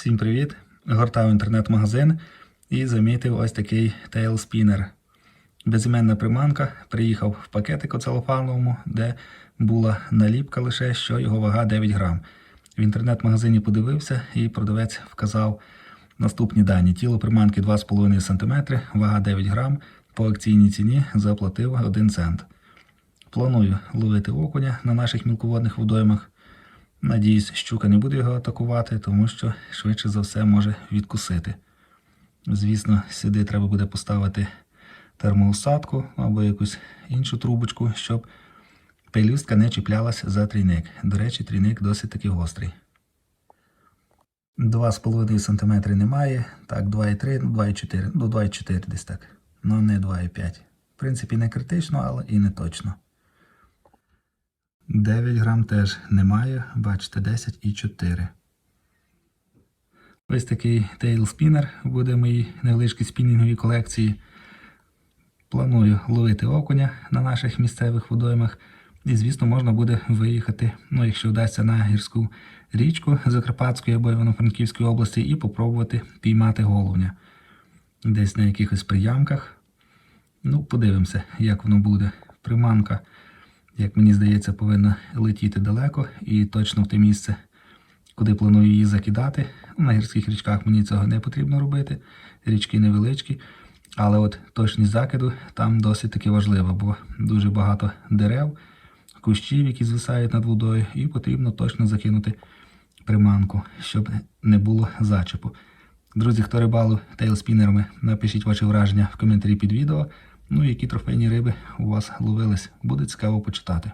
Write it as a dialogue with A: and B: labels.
A: Всім привіт! Гортав інтернет-магазин і замітив ось такий тейл-спінер. Безіменна приманка. Приїхав в пакетику целофановому, де була наліпка лише, що його вага 9 грам. В інтернет-магазині подивився і продавець вказав наступні дані. Тіло приманки 2,5 см, вага 9 грам. По акційній ціні заплатив 1 цент. Планую ловити окуня на наших мілководних водоймах. Надіюсь, щука не буде його атакувати, тому що швидше за все може відкусити. Звісно, сюди треба буде поставити термоусадку або якусь іншу трубочку, щоб пелюстка не чіплялась за трійник. До речі, трійник досить таки гострий. 2,5 см немає. Так, 2,3, ну 2,4, ну 2,4 десь так. Ну не 2,5. В принципі, не критично, але і не точно. 9 грам теж немає, бачите, 10 і 4. Ось такий тейл-спінер буде в моїй невеличкій спінінговій колекції. Планую ловити окуня на наших місцевих водоймах. І, звісно, можна буде виїхати, ну, якщо вдасться на гірську річку Закарпатської або Івано-Франківської області, і попробувати піймати головня. Десь на якихось приямках. Ну, подивимося, як воно буде. Приманка як мені здається, повинна летіти далеко і точно в те місце, куди планую її закидати. На гірських річках мені цього не потрібно робити. Річки невеличкі. Але от точність закиду там досить таки важлива, бо дуже багато дерев, кущів, які звисають над водою, і потрібно точно закинути приманку, щоб не було зачепу. Друзі, хто рибалив тейлспінерами, напишіть ваші враження в коментарі під відео. Ну і які трофейні риби у вас ловились. Буде цікаво почитати.